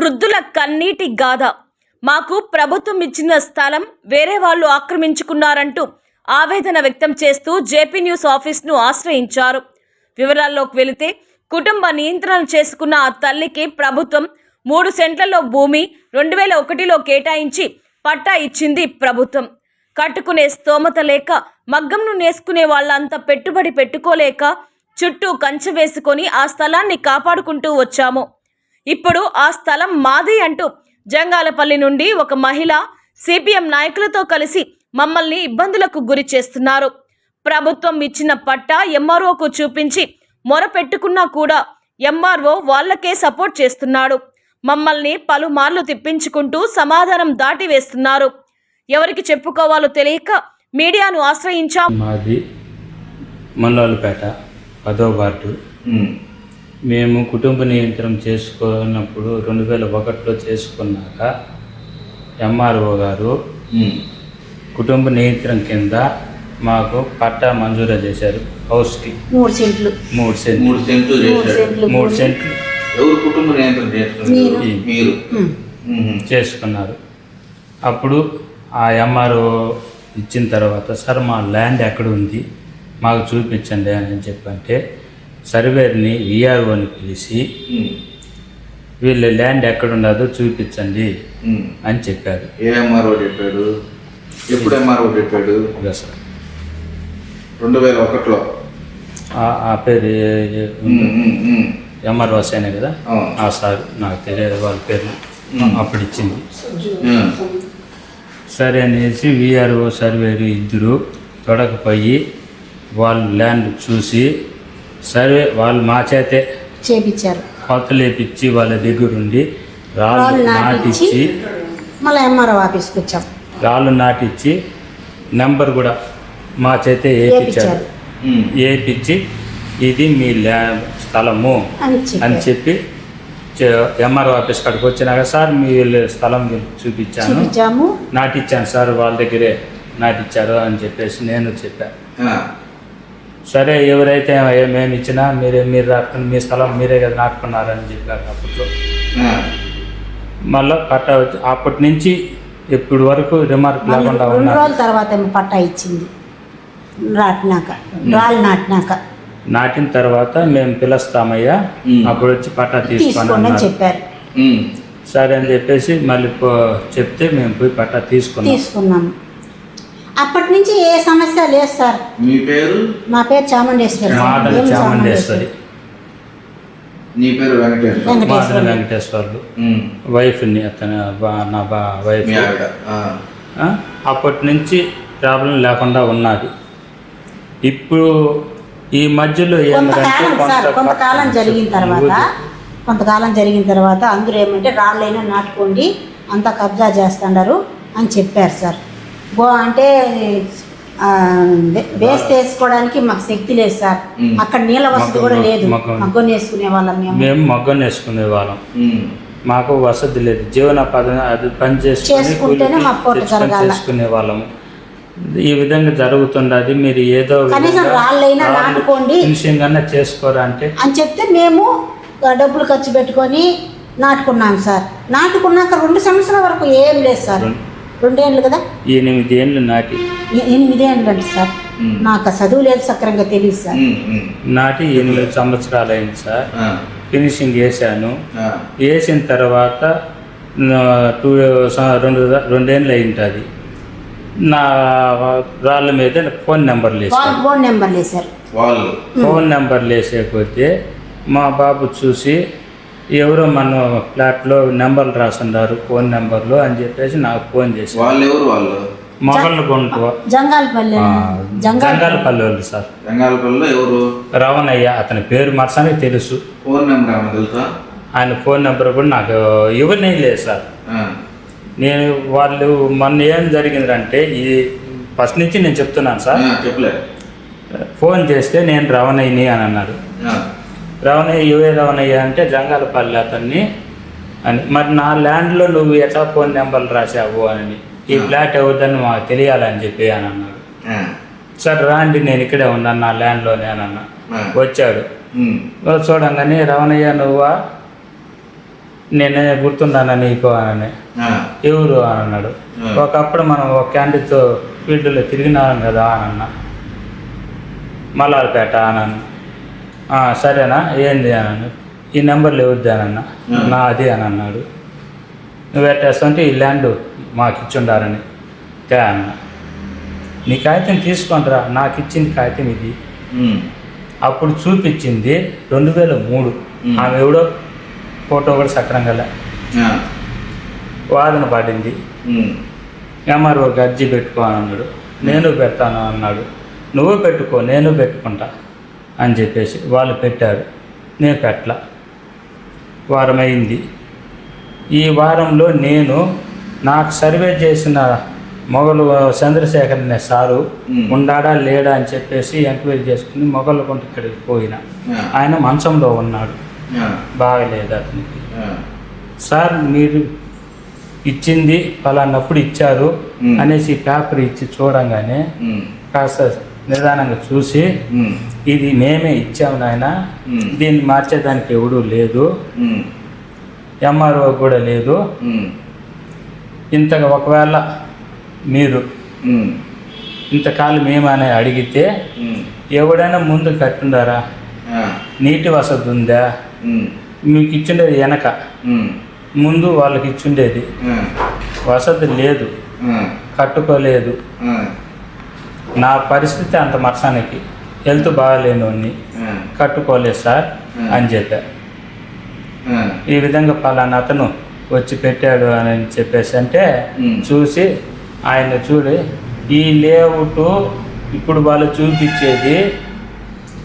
వృద్ధుల కన్నీటి గాథ. మాకు ప్రభుత్వం ఇచ్చిన స్థలం వేరే వాళ్ళు ఆక్రమించుకున్నారంటూ ఆవేదన వ్యక్తం చేస్తూ జేపీ న్యూస్ ఆఫీస్ను ఆశ్రయించారు. వివరాల్లోకి వెళితే కుటుంబ నియంత్రణ చేసుకున్న ఆ తల్లికి ప్రభుత్వం మూడు సెంట్లలో భూమి రెండు వేల ఒకటిలో కేటాయించి పట్టా ఇచ్చింది ప్రభుత్వం. కట్టుకునే స్తోమత లేక మగ్గంను నేసుకునే వాళ్ళంత పెట్టుబడి పెట్టుకోలేక చుట్టూ కంచె వేసుకొని ఆ స్థలాన్ని కాపాడుకుంటూ వచ్చాము. ఇప్పుడు ఆ స్థలం మాది అంటూ జంగాలపల్లి నుండి ఒక మహిళ సిపిఎం నాయకులతో కలిసి మమ్మల్ని ఇబ్బందులకు గురి చేస్తున్నారు. ప్రభుత్వం ఇచ్చిన పట్టా ఎంఆర్ఓకు చూపించి మొర పెట్టుకున్నా కూడా ఎంఆర్ఓ వాళ్ళకే సపోర్ట్ చేస్తున్నాడు. మమ్మల్ని పలుమార్లు తిప్పించుకుంటూ సమాధానం దాటి వేస్తున్నారు. ఎవరికి చెప్పుకోవాలో తెలియక మీడియాను ఆశ్రయించాం. మాది మల్లాలపేట పదో వార్డు. మేము కుటుంబ నియంత్రణ చేసుకున్నప్పుడు రెండు వేల ఒకటిలో చేసుకున్నాక ఎంఆర్ఓ గారు. కుటుంబ నియంత్రణ కింద మాకు పట్టా మంజూరు చేశారు. హౌస్కి మూడు సెంట్లు. మూడు సెంట్లు. మూడు సెంట్లు మూడు చేశారు. సెంట్లు. మూడు. సెంట్లు. ఎవరు కుటుంబ నియంత్రణ చేస్తున్నారు? నేను. మీరు. చేసుకున్నారు. అప్పుడు ఆ ఎంఆర్ఓ ఇచ్చిన తర్వాత సార్ మా ల్యాండ్ ఎక్కడ ఉంది? మాకు చూపించండి అని చెప్పంటే సర్వేర్ని విఆర్ఓని పిలిచి. వీళ్ళ ల్యాండ్ ఎక్కడ ఉండదో చూపించండి. అని చెప్పారు ఏ ఎంఆర్ఓ చెప్పాడు ఎప్పుడు ఎంఆర్ఓ చెప్పాడు సార్ రెండు వేల ఒకటిలో ఆ- పేరు. ఎంఆర్ వాసేనే కదా. ఆ సార్ నాకు తెలియదు వాళ్ళ పేరు. అప్పుడు ఇచ్చింది. సరే అనేసి విఆర్ఓ సర్వేరు ఇద్దరు తొడకపోయి వాళ్ళు ల్యాండ్ చూసి సర్వే వాళ్ళు మా చేతే చేపించారు కొత్త లేపిచ్చి వాళ్ళ దగ్గరుండి రాళ్ళు రాళ్ళు నాటిచ్చి నాటిచ్చి మళ్ళీ ఎంఆర్ఓ ఆఫీస్కి వచ్చాం. రాళ్ళు నాటిచ్చి నెంబర్ కూడా మా చేతే వేయించారు వేపించారు. వేయించి ఇది మీ ల్యా స్థలము అని చెప్పి ఎంఆర్ఓ ఆఫీస్ కాడికి వచ్చినాక సార్ మీ స్థలం చూపించాను చూపించాము నాటిచ్చాను సార్ వాళ్ళ దగ్గరే నాటిచ్చారు అని చెప్పేసి నేను చెప్పాను ఆ. సరే ఎవరైతే మేము ఇచ్చినా మీరే మీరు నాటుకుని మీ స్థలం మీరే కదా నాటుకున్నారని చెప్పారు అప్పట్లో. మళ్ళీ పట్ట వచ్చి అప్పటి నుంచి ఇప్పటి వరకు రిమార్క్ లేకుండా రెండు ఉన్నారు. రోజుల తర్వాత పట్టా ఇచ్చింది. నాటినాక రాళ్ళు నాటినాక. నాటిన తర్వాత మేము పిలుస్తామయ్యా. అప్పుడు వచ్చి పట్టా తీసుకోండి చెప్పారు. సరే అని చెప్పేసి మళ్ళీ పో- చెప్తే మేము పోయి పట్టా తీసుకున్నాం. తీసుకున్నాము. అప్పటి నుంచి ఏ సమస్య లేదు సార్. మీ పేరు? నా పేరు చాముండేశ్వరి. మాటలు ఏం చాముండేశ్వరి. నీ పేరు వెంకటేశ్వర. మాటల వెంకటేశ్వరి వెంకటేశ్వర్లు. ఉమ్. వైఫ్ని అతను బా- నా బా వైఫ్. మీ ఆవిడ ఆ. ఆ, అప్పటి నుంచి ప్రాబ్లం లేకుండా ఉన్నది. ఇప్పుడు ఈ మధ్యలో ఏమిటంటే కొంతకాలం సార్ కొంత- కొంతకాలం జరిగిన తర్వాత కొంతకాలం జరిగిన తర్వాత అందరూ ఏమంటే రాళ్ళైనా నాటుకోండి అంతా కబ్జా చేస్తున్నారు అని చెప్పారు సార్. బో అంటే బేస్ వేసుకోవడానికి మాకు శక్తి లేదు సార్. అక్కడ నీళ్ళ వసతి కూడా లేదు. మగ్గం. వేసుకునే వాళ్ళం మేము. మగ్గం వేసుకునే వాళ్ళం. మాకు వసతి లేదు. జీవనోపాధి అది పని చేసుకుని చేసుకుంటేనే మా పూట జరగాల. చేసుకునే వాళ్ళము ఈ విధంగా జరుగుతున్నది మీరు ఏదో కనీసం రాళ్ళైనా రాళ్ళు నాటుకోండి. ఫినిషింగ్ అన్నా చేసుకోరా అంటే? అని చెప్తే మేము డబ్బులు ఖర్చు పెట్టుకొని నాటుకున్నాం సార్. నాటుకున్నాక రెండు సంవత్సరాల వరకు ఏం లేదు సార్. రెండేళ్ళు కదా? ఎనిమిది ఏళ్ళు నాటి. ఎనిమిదేళ్ళు అండి సార్. నాకు ఆ చదువు లేదు సక్రంగా తెలియదు సార్. నాటి ఎనిమిది సంవత్సరాలు అయింది సార్. ఫినిషింగ్ వేసాను ఆ. వేసిన తర్వాత టూ రెండు రెండేళ్ళు ఉంటుంది నా రాళ్ళ మీద ఫోన్ నెంబర్లు వాళ్ళ వేసాను ఫోన్ నెంబర్ వేశారు వాళ్ళు ఫోన్ నెంబర్లు వేసేకపోతే మా బాబు చూసి ఎవరో మన ఫ్లాట్లో నెంబర్లు రాసున్నారు ఫోన్ నెంబర్లు అని చెప్పేసి నాకు ఫోన్ చేసి వాళ్ళు ఎవరు వాళ్ళు? మొగళ్ళు గుంట జంగాలపల్లి. జంగాల జంగాలపల్లి వాళ్ళు సార్. రంగాలపల్లిలో ఎవరు? రవణయ్య అతని పేరు మర్సానికి తెలుసు. ఫోన్ నెంబర్ తెలుసా? ఆయన ఫోన్ నెంబర్ కూడా నాకు ఎవరినే లేదు సార్. నేను వాళ్ళు మొన్న ఏం జరిగిందంటే ఈ ఫస్ట్ నుంచి నేను చెప్తున్నాను సార్. ఆ, చెప్పలే. ఫోన్ చేస్తే నేను రవణయ్యని అని అన్నాడు. ఆ. రవణయ్య యువే రవణయ్య అంటే జంగాలపల్లి అతన్ని అని. మరి నా ల్యాండ్లో నువ్వు ఎట్లా ఫోన్ నెంబర్లు రాసావు అని. ఈ ఫ్లాట్ ఎవరిదని మాకు తెలియాలని చెప్పి అని అన్నాడు. సరే రాండి నేను ఇక్కడే ఉన్నాను నా ల్యాండ్లోనే అని అన్నా. వచ్చాడు. చూడంగానే రవణయ్య నువ్వా? నేనే గుర్తున్నాను నీకు? అని. ఎవరు? అని అన్నాడు. ఒకప్పుడు మనం ఒక క్యాండిడేట్తో ఫీల్డ్లో తిరిగినాం కదా అని అన్న. మల్లారిపేట అని అన్న. "ఆ, సరేనా? ఏంది అని అన్నాడు ఈ అని అన్న. Hmm. నాది అని అన్నాడు. నువ్వు ఎట్టేస్తుంటే ఈ ల్యాండ్ మాకు ఇచ్చుండారని తే అన్న. నీ కాగితం తీసుకుంటారా నాకు ఇచ్చింది కాగితం ఇది. అప్పుడు చూపించింది రెండు వేల మూడు. ఆమె ఎవడో ఫోటో కూడా సక్రంగా లే. ఆ, వాదన పడింది. ఎంఆర్ఓకి అర్జీ పెట్టుకో అని అన్నాడు. నేను పెడతాను అన్నాడు. నువ్వు పెట్టుకో నేను పెట్టుకుంటా. అని చెప్పేసి వాళ్ళు పెట్టారు. నేను పెట్టలా. వారం అయింది ఈ వారంలో నేను నాకు సర్వే చేసిన మొగలు చంద్రశేఖర్ అనే సారు. ఉండాడా లేడా అని చెప్పేసి ఎంక్వైరీ చేసుకుని మొగలు కొంట ఇక్కడికి పోయిన. ఆయన మంచంలో ఉన్నాడు. బాగలేదు అతనికి. సార్ మీరు ఇచ్చింది పలానప్పుడు ఇచ్చారు. అనేసి పేపర్ ఇచ్చి చూడంగానే కాస్త నిదానంగా చూసి ఇది మేమే ఇచ్చాము నాయన. దీన్ని మార్చేదానికి ఎవడూ లేదు. ఎంఆర్ఓ కూడా లేదు. ఇంతగా ఒకవేళ మీరు ఇంతకాలం ఏమని అడిగితే ఎవడైనా ముందు కట్టుండారా? నీటి వసతి ఉందా? మీకు ఇచ్చిండేది వెనక. ముందు వాళ్ళకి ఇచ్చుండేది. వసతి లేదు. కట్టుకోలేదు. నా పరిస్థితి అంత మర్సానికి హెల్త్ బాగాలేనోడిని ఆ, కట్టుకోలేదు సార్ అని చెప్పా. ఈ విధంగా పలానా అతను వచ్చి పెట్టాడు అని చెప్పేసి అంటే. చూసి ఆయన చూడి ఈ లేఅవుట్ ఇప్పుడు వాళ్ళు చూపించేది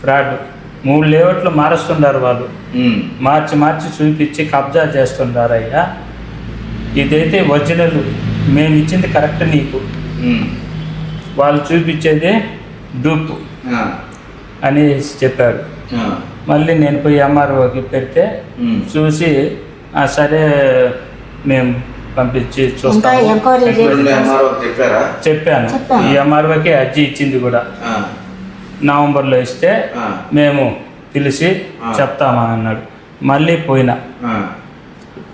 ఫ్రాడ్. మూడు లేఅవుట్లు మారుస్తున్నారు వాళ్ళు. మార్చి మార్చి చూపించి కబ్జా చేస్తున్నారు అయ్యా ఇదైతే ఒరిజినల్. మేము ఇచ్చింది కరెక్ట్ నీకు. వాళ్ళు చూపించేది డూపు ఆ, అని చెప్పాడు. ఆ, మళ్ళీ నేను పోయి ఎంఆర్ఓకి పెడితే చూసి "ఆ, సరే మేము పంపించి చూస్తాము. చెప్పాను. ఈ ఎంఆర్ఓకి అర్జీ ఇచ్చింది కూడా. ఆ, నవంబర్లో ఇస్తే మేము పిలిచి. చెప్తామని అన్నాడు. మళ్ళీ పోయినా. ఆ,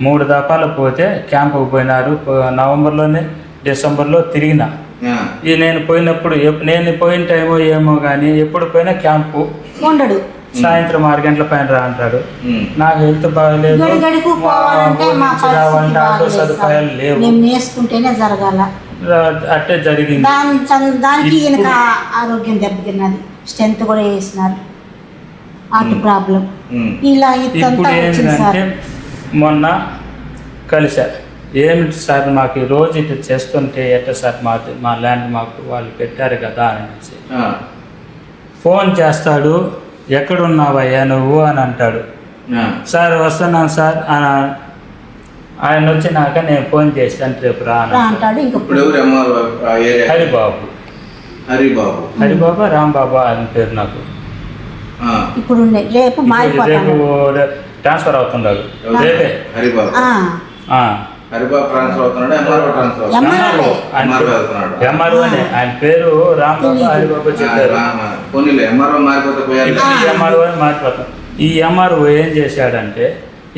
మూడు దఫాలు పోతే క్యాంపుకు పోయినారు. నవంబర్లోనే డిసెంబర్లో తిరిగిన. ఈ నేను పోయినప్పుడు నేను పోయిన టైమో ఏమో కానీ ఎప్పుడు పోయినా క్యాంపు. ఉండడు. సాయంత్రం ఆరు గంటల పైన రా అంటాడు. నాకు హెల్త్ బాగలేదు. రావాలంటే ఆటో. సదుపాయాలు లేవు. నేర్చుకుంటేనే జరగాల. అట్టే జరిగింది. దానికి ఈయనక ఆరోగ్యం దెబ్బతిన్నది. స్ట్రెంత్ కూడా వేసినారు. Heart problem. ఇలా వచ్చింది సార్. ఏంటంటే మొన్న కలిసా ఏమిటి సార్ మాకు ఈ రోజు ఇట్లా చేస్తుంటే ఎట్ట సార్ మా మా ల్యాండ్ మాకు వాళ్ళు పెట్టారు కదా అని అనేసి ఫోన్ చేస్తాడు ఎక్కడున్నావయ్యా నువ్వు? అని అంటాడు. సార్ వస్తున్నాను సార్. ఆయన వచ్చినాక నేను ఫోన్ చేస్తాను రేపు రా అంటాడు. ఇప్పుడు హరిబాబు. హరిబాబు. హరిబాబా రాంబాబా అని పేరు నాకు. ఆ, ఇప్పుడు రేపు రేపు ట్రాన్స్ఫర్ అవుతున్నాడు? రేపే. హరిబాబు. ఆ, ఆ. హరిబాబు ట్రాన్స్ఫర్ అవుతున్నాడు ఎంఆర్ఓ ట్రాన్స్ఫర్ ఎంఆర్ఓ ఆయన ఎంఆర్ఓ పేరు రాంబాబు హరిబాబు చెప్పారు. పోనీలే ఎంఆర్ఓ మారిపోతే పోయారు ఇప్పుడు ఈ ఎంఆర్ఓ మారిపోతాం. ఈ ఎంఆర్ఓ ఏం చేశాడంటే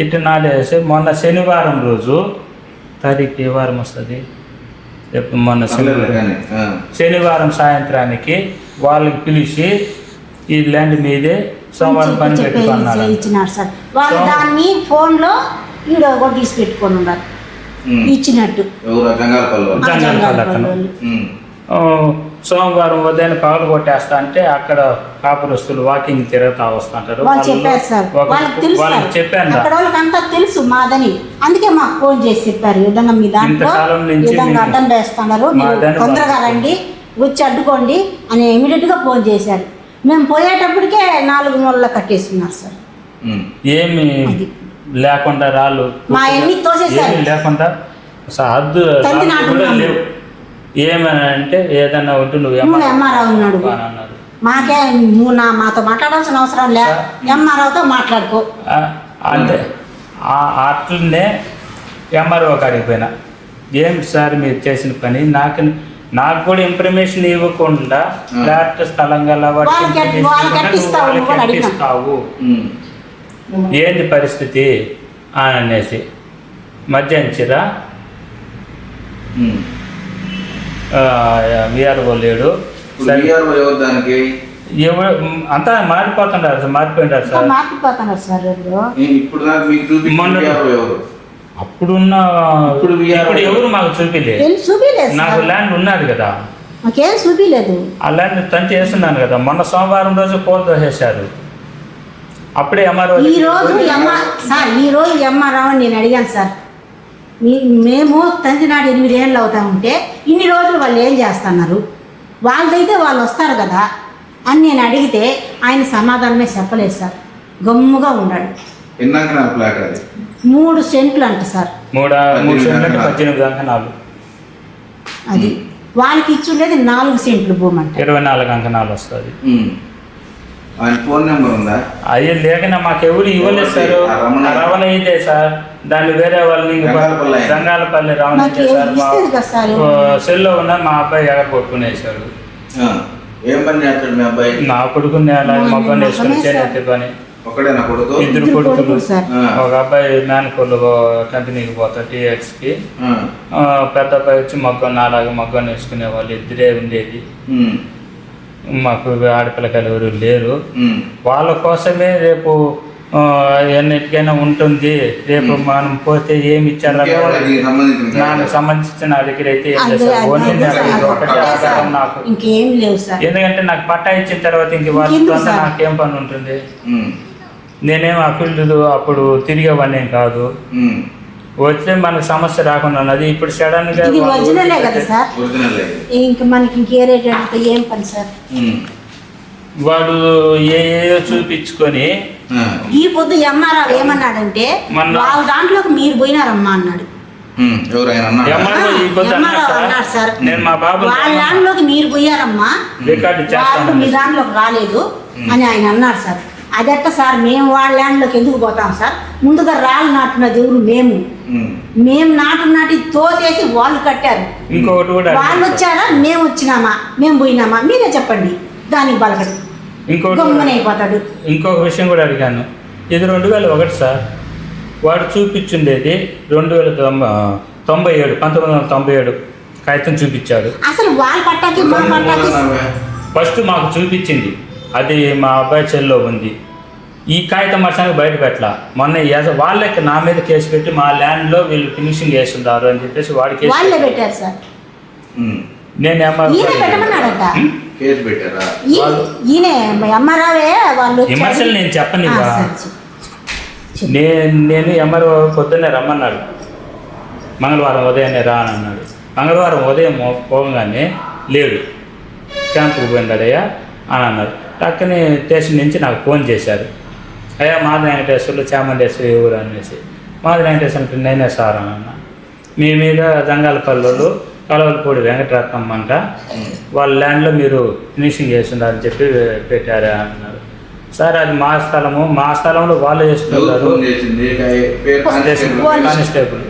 ఇటు నాడేసి మొన్న శనివారం రోజు తారీఖు ఏ వారం వస్తుంది? రేపు మొన్న శనివారం. శనివారం సాయంత్రానికి వాళ్ళకి పిలిచి ఈ ల్యాండ్ మీదే సోమవారం పని పెట్టుకున్నారు వాళ్ళు దాన్ని ఫోన్లో వీడియో కూడా తీసి పెట్టుకొని ఉన్నారు. ఇచ్చినట్టు. సోమవారం ఉదయం పగలు కొట్టేస్తా అంటే అక్కడ కాపురస్తులు వాకింగ్ తిరుగుతా వస్తుంటారు వాళ్ళకి. చెప్పాను రా. అక్కడ వాళ్ళకి అంతా తెలుసు మాదని. అందుకే మాకు ఫోన్ చేసి చెప్పారు. విధంగా మీ దాంట్లో అడ్డం వేస్తున్నారు తొందరగా రండి. వచ్చి అడ్డుకోండి అని immediate గా ఫోన్ చేశారు. మేము పోయేటప్పటికే నాలుగు మూలల కట్టేస్తున్నారు సార్. ఏమి. లేకుండా రాళ్ళు మా. ఏమీ లేకుండా తంతి రాళ్ళు కూడా. లేవు. ఏమని అంటే ఏదన్నా ఉంటే నువ్వు నువ్వు ఏమన్నా ఎంఆర్ఓ ఉన్నాడు. అని అన్నారు మాకే నువ్వు నా మాతో మాట్లాడాల్సిన అవసరం లే. ఎంఆర్ఓతో మాట్లాడుకో. ఆ, అంటే ఆ- అట్లనే ఎంఆర్ఓ కాడికి పోయినా. ఏం సార్ మీరు చేసిన పని? నాకు నాకు కూడా ఇన్ఫర్మేషన్ ఇవ్వకుండా ఫ్లాట్ స్థలం గల వాళ్ళకి ఎట్- వాళ్ళకి? వాళ్ళకి అడిగినా. ఉమ్, ఏంది పరిస్థితి? అని అనేసి. మధ్య అంచిరా ఉమ్. విఆర్ఓ లేడు. దానికి? అంతా మారిపోతున్నారు సార్ మారిపోయినారు సార్. సార్ ఇప్పుడు మొన్న- అప్పుడున్న ఇప్పుడు ఎవరు మాకు చూపిలేదు నాకు ల్యాండ్ ఉన్నది కదా. చూపిలేదు. ఆ ల్యాండ్ తంతి వేస్తున్నాను కదా. మొన్న సోమవారం రోజు కోల్ దోసేశారు అప్పుడే ఎంఆర్ఓ ఈ రోజు ఎమ్మ సార్ ఈ రోజు ఎంఆర్ఆవు నేను అడిగాను సార్. మీ మేము తంతినాడు ఎనిమిది ఏళ్ళు అవుతా ఉంటే ఇన్ని రోజులు వాళ్ళు ఏం చేస్తున్నారు? వాళ్ళదైతే వాళ్ళు వస్తారు కదా అని నేను అడిగితే ఆయన సమాధానమే చెప్పలేదు సార్. గమ్ముగా ఉన్నాడు. మూడు సెంట్లు అంట సార్. అది. వాళ్ళకి ఇచ్చుండేది నాలుగు సెంట్లు భూమి అంట. ఇరవై నాలుగు అంకణాలు వస్తుంది. ఆయన ఫోన్ నెంబర్ ఉందా? అయ్యి లేకనా మాకెవరు ఇవ్వలేదు సార్. రమణ- ఇదే సార్. దాన్ని వేరే వాళ్ళని రంగాలపల్లి రమణ సార్. సెల్లో ఉన్న మా అబ్బాయి ఎగర కొట్టుకునేసాడు ఆ. ఏం పని చేస్తాడు మీ అబ్బాయి? నా కొడుకుని అలా మొగ్గని మొగ్గనే వేసుకుని. చేనేత పని. ఒకడే నా కొడుకు? ఇద్దరు కొడుకులు. ఒక అబ్బాయి మేనకోళ్ళు కంపెనీకి పోతాడు టీఎక్స్కి. ఆ. పెద్ద అబ్బాయి వచ్చి మగ్గం నాలాగా మగ్గం వేసుకునే వాళ్ళు ఇద్దరే ఉండేది. మాకు ఆడపిల్లకాయలు ఎవరు లేరు. వాళ్ళ కోసమే రేపు ఎన్నిటికైనా ఉంటుంది. రేపు మనం పోతే ఏమి ఇచ్చారా నాకు సంబంధించిన నా దగ్గర అయితే నాకు. నాకు ఎందుకంటే నాకు పట్టా ఇచ్చిన తర్వాత ఇంక వాళ్ళతో సార్? నాకేం పని ఉంటుంది. నేనేం ఆ ఫీల్డ్ అప్పుడు తిరిగేవాడిని కాదు. వస్తే మనకు సమస్య రాకుండా ఉన్నది. ఇప్పుడు సడన్గా ఇది ఒరిజినలే కదా సార్. ఇంకా మనకి ఇంకే రేట్ అడిగితే ఏం పని సార్. వాడు ఏ చూపించుకొని. ఈ పొద్దు ఎంఆర్ఆర్ ఏమన్నాడంటే మొన్న- వాళ్ళ దాంట్లోకి మీరు పోయినారమ్మా అన్నాడు. నేను మా బాబు వాళ్ళ దాంట్లోకి మీరు పోయారమ్మా. రికార్డు చేస్తాను మీ దాంట్లోకి రాలేదు అని ఆయన అన్నారు సార్. అదెట్ట సార్ మేము వాళ్ళ ల్యాండ్లోకి ఎందుకు పోతాం సార్? ముందుగా రాళ్ళు నాటున్నది ఎవరు మేము. మేము. నాటు నాటి తోసేసి వాళ్ళు కట్టారు. ఇంకొకటి కూడా వాళ్ళు. వచ్చారా? మేము వచ్చినామా? మేము పోయినామా? మీరే చెప్పండి. దానికి బలకడు అయిపోతాడు. ఇంకొక విషయం కూడా అడిగాను. ఇది రెండు వేల ఒకటి సార్. వాడు చూపించుండేది రెండు వేల తొంభై తొంభై ఏడు పంతొమ్మిది వందల తొంభై ఏడు కాగితం చూపించాడు. అసలు వాళ్ళ పట్టాకి మా పట్టాకి ఫస్ట్ మాకు చూపించింది. అది మా అబ్బాయి చెల్లో ఉంది. ఈ కాగితం మర్చానికి బయట పెట్టలా మొన్న వాళ్ళకి నా మీద కేసు పెట్టి మా ల్యాండ్లో వీళ్ళు ఫినిషింగ్ చేస్తున్నారు అని చెప్పేసి వాడి కేసు వాళ్ళే. పెట్టారు. సార్. నేను. విమర్శలు నేను చెప్పను. నేను నేను ఎంఆర్ఓ పొద్దున్నే రమ్మన్నాడు. మంగళవారం ఉదయాన్నే రా అని అన్నాడు. మంగళవారం ఉదయం పోగానే లేడు. క్యాంపుకు పోయినాడయ్యా అని అన్నారు. టక్కని స్టేషన్ నుంచి నాకు ఫోన్ చేశారు. అయ్యా మాది వెంకటేశ్వర్లు చాముండేశ్వరి ఊరు అనేసి. మాది వెంకటేశ్వర అంటే నేనే సార్ అని అన్న. మీ మీద జంగాలపల్లిలో కలవలపూడి వెంకటరత్నం అంట. వాళ్ళ ల్యాండ్లో మీరు ఫినిషింగ్ చేస్తున్నారని చెప్పి పెట్టారా అన్నారు. సార్ అది మా స్థలము. మా స్థలంలో వాళ్ళు చేస్తున్నారు. కానిస్టేబుల్.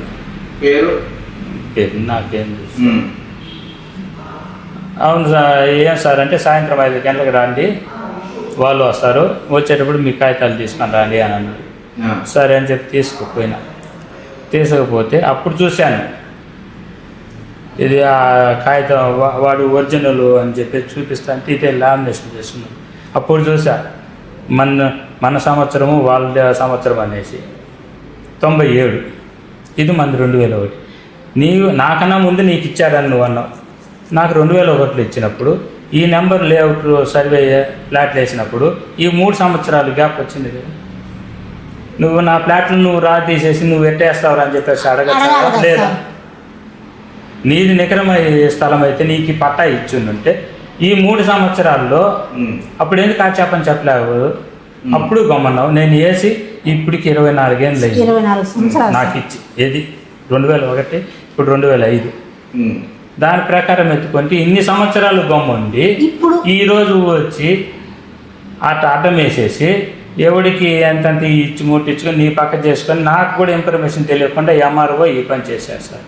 పేరు? నాకేం. అవును సార్ ఏం సార్ అంటే సాయంత్రం ఐదు గంటలకు రండి. వాళ్ళు వస్తారు వచ్చేటప్పుడు మీ కాగితాలు తీసుకొని రండి అని అన్నారు. సరే అని చెప్పి తీసుకుపోయినా. తీసుకపోతే అప్పుడు చూశాను. ఇది ఆ కాగితం వాడు ఒరిజినల్ అని చెప్పి చూపిస్తాను ఇదే లామినేషన్ చేస్తున్నాను అప్పుడు చూసా మన మన సంవత్సరము వాళ్ళ సంవత్సరం అనేసి. తొంభై ఏడు. ఇది మంది రెండు వేల ఒకటి. నీవు నాకన్నా ముందు నీకు ఇచ్చాడని నువ్వు అన్నావు. నాకు రెండు వేల ఒకటిలో ఇచ్చినప్పుడు ఈ నెంబర్ లేఅవుట్ సర్వే ప్లాట్లు వేసినప్పుడు ఈ మూడు సంవత్సరాలు గ్యాప్ వచ్చింది కదా. నువ్వు నా ప్లాట్లు నువ్వు రా తీసేసి నువ్వు ఎట్టేస్తావు అని చెప్పేసి అడగచ్చు? లేదా. నీది నికరమై స్థలం అయితే నీకు ఈ పట్టా ఇచ్చిండుంటే ఈ మూడు సంవత్సరాల్లో. అప్పుడు ఎందుకు ఆ చెప్పని చెప్పలేవు అప్పుడు గమ్మన్నావు. నేను వేసి ఇప్పటికి ఇరవై నాలుగేళ్ళు నాకు ఇచ్చి ఏది? రెండు వేల ఒకటి ఇప్పుడు రెండు వేల ఐదు. దాని ప్రకారం ఎత్తుకుంటే ఇన్ని సంవత్సరాలు గమ్ముండి ఇప్పుడు ఈ రోజు వచ్చి అట్ట అడ్డం వేసేసి ఎవడికి ఎంతంత ఇచ్చి ముట్టించుకొని నీ పక్క చేసుకొని నాకు కూడా ఇన్ఫర్మేషన్ తెలియకుండా ఎంఆర్ఓ ఈ పని చేశారు సార్.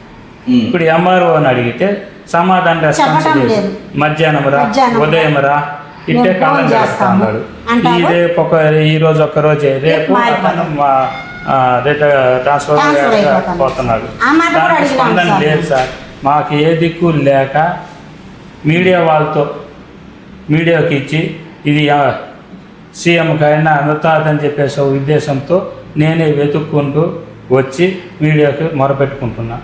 ఇప్పుడు ఎంఆర్ఓ అని అడిగితే సమాధానం రెస్పాన్స్ లేదు. మధ్యాహ్నం రా. ఉదయం రా ఇట్టే కాలం చేస్తా. ఈ రేపు ఒక ఈ రోజు ఒక రోజే రేపు రిట- ట్రాన్స్ఫర్. పోతున్నాడు ఆ మాట కూడా దానికి అడిగినాం స్పందన. లేదు సార్ మాకు ఏ దిక్కు లేక మీడియా వాళ్ళతో మీడియాకి ఇచ్చి ఇది సీఎంకైనా అందుతాదని చెప్పేసి ఉద్దేశంతో నేనే వెతుక్కుంటూ వచ్చి మీడియాకి మొరపెట్టుకుంటున్నా.